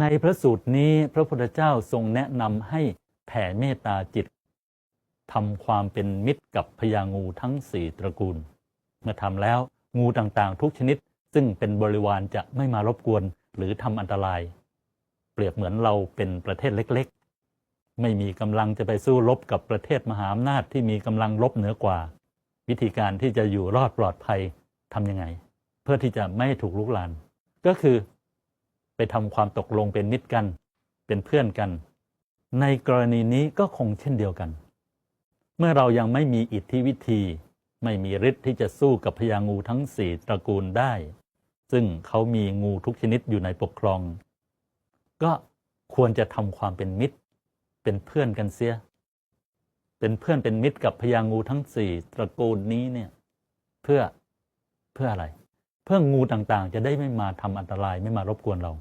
ในพระสูตรนี้พระพุทธเจ้าทรงแนะนำให้แผ่เมตตาจิตทำความเป็นมิตรกับพญางูทั้งสี่ตระกูล เมื่อทำแล้วงูต่างๆ ทุกชนิดซึ่งเป็นบริวารจะไม่มารบกวนหรือทำอันตราย เปรียบเหมือนเราเป็นประเทศเล็กๆ ไม่มีกำลังจะไปสู้รบกับประเทศมหาอำนาจที่มีกำลังรบเหนือกว่า วิธีการที่จะอยู่รอดปลอดภัยทำยังไง เพื่อที่จะไม่ถูกลุกลาน ก็คือ ไปทำความตกลงเป็นมิตรกัน เป็นเพื่อนกัน ในกรณีนี้ก็คงเช่นเดียวกัน เมื่อเรายังไม่มีอิทธิวิธี ไม่มีฤทธิ์ที่จะสู้กับพญางูทั้งสี่ตระกูลได้ ซึ่งเขามีงูทุกชนิดอยู่ในปกครอง ก็ควรจะทำความเป็นมิตร เป็นเพื่อนกันเสีย เป็นเพื่อนเป็นมิตรกับพญางูทั้งสี่ตระกูลนี้เนี่ย เพื่อเพื่ออะไร เพื่องูต่างๆ จะได้ไม่มาทำอันตรายไม่มารบกวนเรา